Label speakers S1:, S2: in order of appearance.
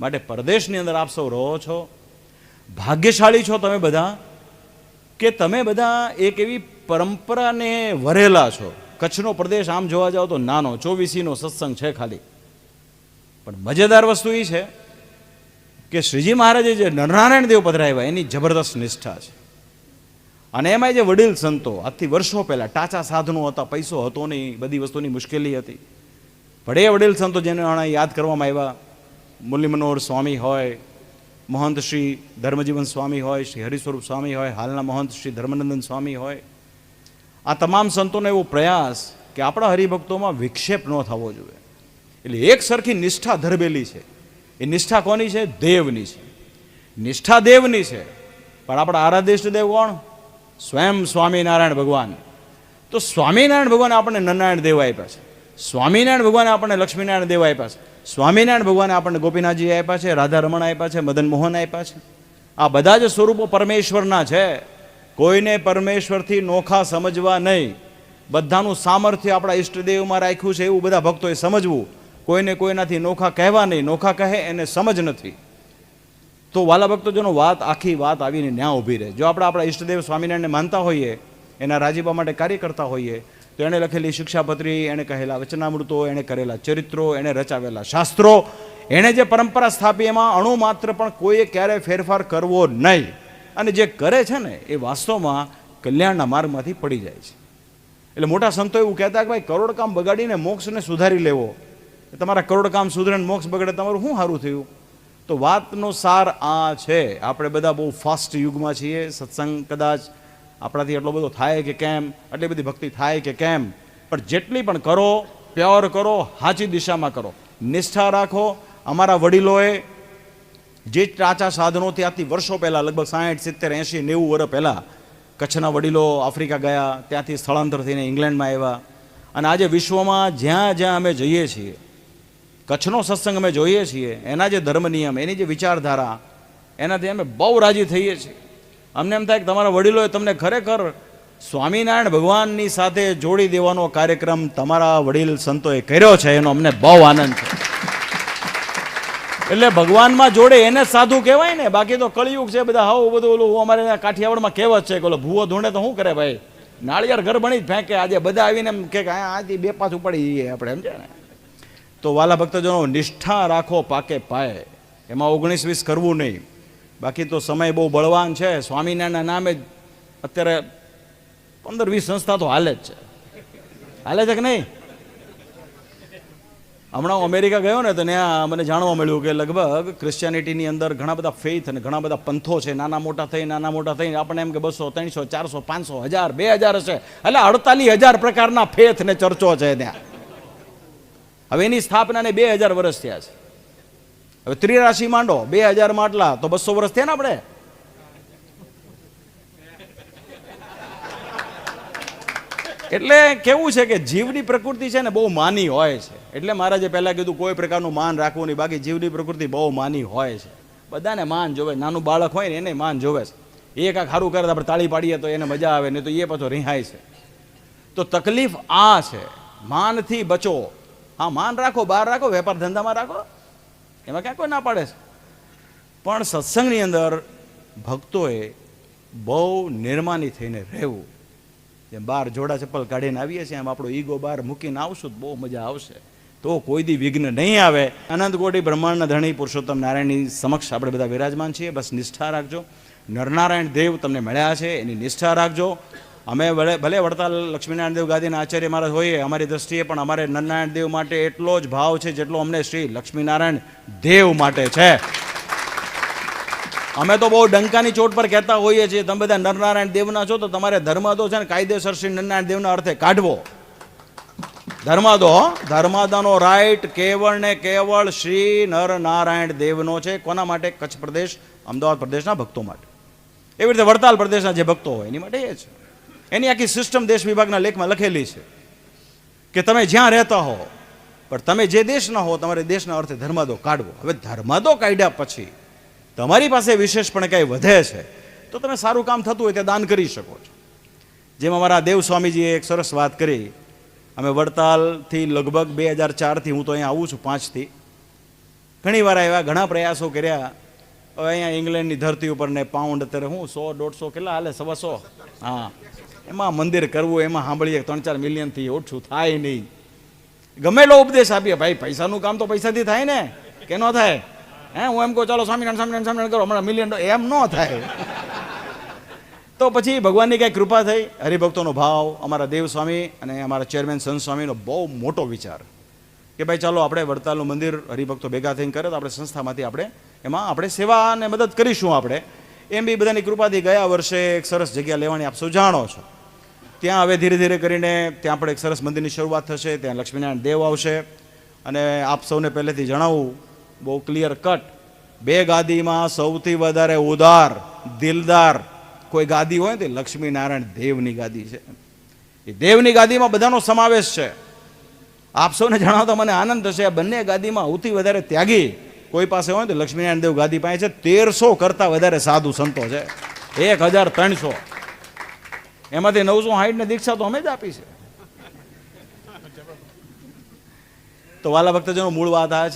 S1: માટે પરદેશની અંદર આપ સૌ રહો છો. ભાગ્યશાળી છો તમે બધા કે તમે બધા એક એવી પરંપરાને વરેલા છો. કચ્છનો પ્રદેશ આમ જોવા જાઓ તો નાનો, ચોવીસીનો સત્સંગ છે ખાલી. પણ મજેદાર વસ્તુ એ છે કે શ્રીજી મહારાજે જે નરનારાયણ દેવ પધરાવ્યા, એની જબરદસ્ત નિષ્ઠા છે. અને એમાં જે વડીલ સંતો આજથી વર્ષો પહેલાં ટાચા સાધનો હતા, પૈસો હતો નહીં, બધી વસ્તુની મુશ્કેલી હતી. પણ એ વડીલ સંતો જેને યાદ કરવામાં આવ્યા મુરલી મનોહર સ્વામી હોય, મહંત શ્રી ધર્મજીવન સ્વામી હોય, શ્રી હરિસ્વરૂપ સ્વામી હોય, હાલના મહંત શ્રી ધર્મનંદન સ્વામી હોય. આ તમામ સંતોનો એવો પ્રયાસ કે આપણા હરિભક્તોમાં વિક્ષેપ ન થવો જોઈએ. એટલે એક સરખી નિષ્ઠા ધરબેલી છે. એ નિષ્ઠા કોની છે? દેવની છે. નિષ્ઠા દેવની છે. પણ આપણા આરાધ્ય દેવ કોણ? સ્વયં સ્વામિનારાયણ ભગવાન. તો સ્વામિનારાયણ ભગવાન આપણને નનારાયણ દેવ આપ્યા છે. સ્વામિનારાયણ ભગવાને આપણને લક્ષ્મીનારાયણ દેવ આપ્યા છે. સ્વામિનારાયણ ભગવાને આપણને ગોપીનાથજી આપ્યા છે રાધા રમણ આપ્યા છે, મદન મોહન આપ્યા છે. આ બધા જ સ્વરૂપો પરમેશ્વરના છે. કોઈને પરમેશ્વરથી નોખા સમજવા નહીં. બધાનું સામર્થ્ય આપણા ઈષ્ટદેવમાં રાખ્યું છે એવું બધા ભક્તોએ સમજવું. કોઈને કોઈનાથી નોખા કહેવા નહીં. નોખા કહે એને સમજ નથી. તો વાલા ભક્તોજનો, વાત આખી વાત આવીને ન્યા ઊભી રહે. જો આપણે આપણા ઈષ્ટદેવ સ્વામિનારાયણને માનતા હોઈએ, એના રાજીપા માટે કાર્ય કરતા હોઈએ તો એણે લખેલી શિક્ષાપત્રી, એણે કહેલા વચનામૃતો, એણે કરેલા ચરિત્રો, એણે રચાવેલા શાસ્ત્રો. એણે જે પરંપરા સ્થાપી, એમાં અણુ માત્ર પણ કોઈએ ક્યારેય ફેરફાર કરવો નહીં. અને જે કરે છે ને, એ વાસ્તવમાં કલ્યાણના માર્ગમાંથી પડી જાય છે. એટલે મોટા સંતો એવું કહેતા કે ભાઈ કરોડ કામ બગાડીને મોક્ષને સુધારી લેવો. તમારા કરોડ કામ સુધરે મોક્ષ બગડે, તમારું શું સારું થયું? તો વાતનો સાર આ છે. આપણે બધા બહુ ફાસ્ટ યુગમાં છીએ, સત્સંગ કદાચ આપણાથી એટલો બધો થાય કે કેમ? આટલી બધી ભક્તિ થાય કે કેમ? પણ જેટલી પણ કરો, પ્યોર કરો, સાચી દિશામાં કરો. નિષ્ઠા રાખો. અમારા વડીલોએ જે ટાચા સાધનોથી આજથી વર્ષો પહેલાં, લગભગ સાઠ સિત્તેર, એંશી, નેવું વર્ષ પહેલાં, કચ્છના વડીલો આફ્રિકા ગયા, ત્યાંથી સ્થળાંતર થઈને ઇંગ્લેન્ડમાં આવ્યા. અને આજે વિશ્વમાં જ્યાં જ્યાં અમે જઈએ છીએ, કચ્છનો સત્સંગ અમે જોઈએ છીએ, એના જે ધર્મ નિયમ, એની જે વિચારધારા, એનાથી અમે બહુ રાજી થઈએ છીએ. અમને એમ થાય કે તમારા વડીલોએ તમને ખરેખર સ્વામિનારાયણ ભગવાનની સાથે જોડી દેવાનો કાર્યક્રમ તમારા વડીલ સંતોએ કર્યો છે, એનો અમને બહુ આનંદ છે. એટલે ભગવાનમાં જોડે એને સાધુ કહેવાય ને, બાકી તો કળિયુગ છે બધા હાવ બધું ઓલું અમારે કાઠિયાવાડમાં કહેવત છે કે ઓલો ભૂવો ધૂણે તો શું કરે ભાઈ? નાળિયેર ઘર બની જ ફેંકે, આજે બધા આવીને એમ કે આથી બે પાછું પડી જઈએ આપણે છે ને? તો વાલા ભક્તજનો, નિષ્ઠા રાખો પાકે પાય. એમાં ઓગણીસ વીસ કરવું નહીં. બાકી તો સમય બહુ બળવાન છે. સ્વામિનારાયણના નામે જ અત્યારે પંદર વીસ સંસ્થા તો હાલે જ છે. હાલે છે કે નહીં? હમણાં હું અમેરિકા ગયો ને તો ત્યાં મને જાણવા મળ્યું કે લગભગ ક્રિશ્ચિયાનિટીની અંદર ઘણા બધા ફેથ અને ઘણા બધા પંથો છે. નાના મોટા થઈ નાના મોટા થઈ આપણને એમ કે બસો, ત્રણસો, ચારસો, પાંચસો, હજાર, બે હજાર હશે. એટલે અડતાલીસ હજાર પ્રકારના ફેથ ને ચર્ચો છે ત્યાં. હવે એની સ્થાપનાને બે હજાર વર્ષ થયા છે. હવે ત્રિરાશી માંડો, બે હજાર માટલા, તો બસો વર્ષ થયા ને આપણે? એટલે કેવું છે કે જીવની પ્રકૃતિ છે ને બહુ માની હોય છે. એટલે મહારાજે પહેલા કીધું કોઈ પ્રકારનું માન રાખવું નહીં, બાકી જીવની પ્રકૃતિ બહુ માની હોય છે. બધાને માન જોવે, નાનું બાળક હોય ને એને માન જોવે છે. એ કાંઈક સારું કરે આપણે તાળી પાડીએ તો એને મજા આવે, નહીં તો એ પાછો રિહાય છે. તો તકલીફ આ છે, માનથી બચો. હા, માન રાખો, બહાર રાખો, વેપાર ધંધામાં રાખો. એમાં ક્યાં કોઈ ના પાડે છે? પણ સત્સંગની અંદર ભક્તોએ બહુ નિર્માની થઈને રહેવું. જેમ બહાર જોડા ચપ્પલ કાઢીને આવીએ છીએ, એમ આપણો ઈગો બહાર મૂકીને આવશું તો બહુ મજા આવશે. તો કોઈ દી વિઘ્ન નહીં આવે. અનંત કોટી બ્રહ્માંડના ધણી પુરુષોત્તમ નારાયણની સમક્ષ આપણે બધા વિરાજમાન છીએ. બસ નિષ્ઠા રાખજો. નરનારાયણ દેવ તમને મળ્યા છે, એની નિષ્ઠા રાખજો. અમે ભલે વડતાલ લક્ષ્મીનારાયણ દેવ ગાદીના આચાર્ય મહારાજ હોઈએ, અમારી દ્રષ્ટિએ પણ અમારે નરનારાયણ દેવ માટે એટલો જ ભાવ છે જેટલો અમને શ્રી લક્ષ્મીનારાયણ દેવ માટે છે. અમે તો બહુ ડંકાની ચોટ પર કહેતા હોઈએ છીએ, તમે બધા નરનારાયણ દેવના છો તો તમારે ધર્માદો છે ને કાયદેસર શ્રી નરનારાયણ દેવના અર્થે કાઢવો. ધર્માદો. ધર્માદાનો રાઈટ કેવળ ને કેવળ શ્રી નરનારાયણ દેવનો છે. કોના માટે? કચ્છ પ્રદેશ, અમદાવાદ પ્રદેશના ભક્તો માટે. એવી રીતે વડતાલ પ્રદેશના જે ભક્તો હોય, એની માટે એ છે. એની આખી સિસ્ટમ દેશ વિભાગના લેખમાં લખેલી છે કે તમે જ્યાં રહેતા હો, પણ તમે જે દેશના હો, તમારે દેશના અર્થે ધર્માદો કાઢવો. હવે ધર્માદો કાઢ્યા પછી તમારી પાસે વિશેષપણે કંઈ વધે છે, તો તમે સારું કામ થતું હોય તે દાન કરી શકો છો. જેમ અમારા દેવ સ્વામીજીએ એક સરસ વાત કરી, અમે વડતાલથી લગભગ બે હજાર ચારથી હું તો અહીંયા આવું છું પાંચથી. ઘણી વાર આવ્યા ઘણા પ્રયાસો કર્યા, હવે અહીંયા ઇંગ્લેન્ડની ધરતી ઉપર ને પાઉન્ડ અત્યારે હું સો, દોઢસો, કેટલા હાલે? સવા સો. હા. એમાં મંદિર કરવું, એમાં સાંભળીએ ત્રણ ચાર મિલિયનથી ઓછું થાય નહીં. ગમે એટલો ઉપદેશ આપીએ, ભાઈ, પૈસાનું કામ તો પૈસાથી થાય ને. કે ન થાય? હે, હું એમ કહું, ચાલો, સ્વામિનારાયણ સ્વામિનારાયણ સ્વામિનારાયણ કરો. હમણાં મિલિયન એમ ન થાય. તો પછી ભગવાનની કંઈ કૃપા થઈ, હરિભક્તોનો ભાવ, અમારા દેવ સ્વામી અને અમારા ચેરમેન સંત સ્વામીનો બહુ મોટો વિચાર. કે ભાઈ, ચાલો, આપણે વડતાલનું મંદિર હરિભક્તો ભેગા થઈને કરે, તો આપણે સંસ્થામાંથી આપણે એમાં આપણે સેવા અને મદદ કરીશું આપણે. એમ બી બધાની કૃપાથી ગયા વર્ષે એક સરસ જગ્યા લેવાની આપ સૌ જાણો છો. ત્યાં હવે ધીરે ધીરે કરીને ત્યાં પણ એક સરસ મંદિરની શરૂઆત થશે, ત્યાં લક્ષ્મીનારાયણ દેવ આવશે. અને આપ સૌને પહેલેથી જણાવું, બહુ ક્લિયર કટ બે ગાદીમાં સૌથી વધારે ઉદાર, દિલદાર કોઈ ગાદી હોય તે લક્ષ્મીનારાયણ દેવની ગાદી છે. એ દેવની ગાદીમાં બધાનો સમાવેશ છે. આપ સૌને જણાવતા મને આનંદ થશે, આ બંને ગાદીમાં સૌથી વધારે ત્યાગી કોઈ પાસે હોય તો લક્ષ્મીનારાયણ દેવ ગાદી પાસે છે. તેરસો કરતાં વધારે સાધુ સંતો છે. એક હજાર ત્રણસો. એમાંથી નવસો સાઠ ને દીક્ષા તો અમે જ આપી છે. તો વાલા ભક્તજનો મૂળ વાત આ છે.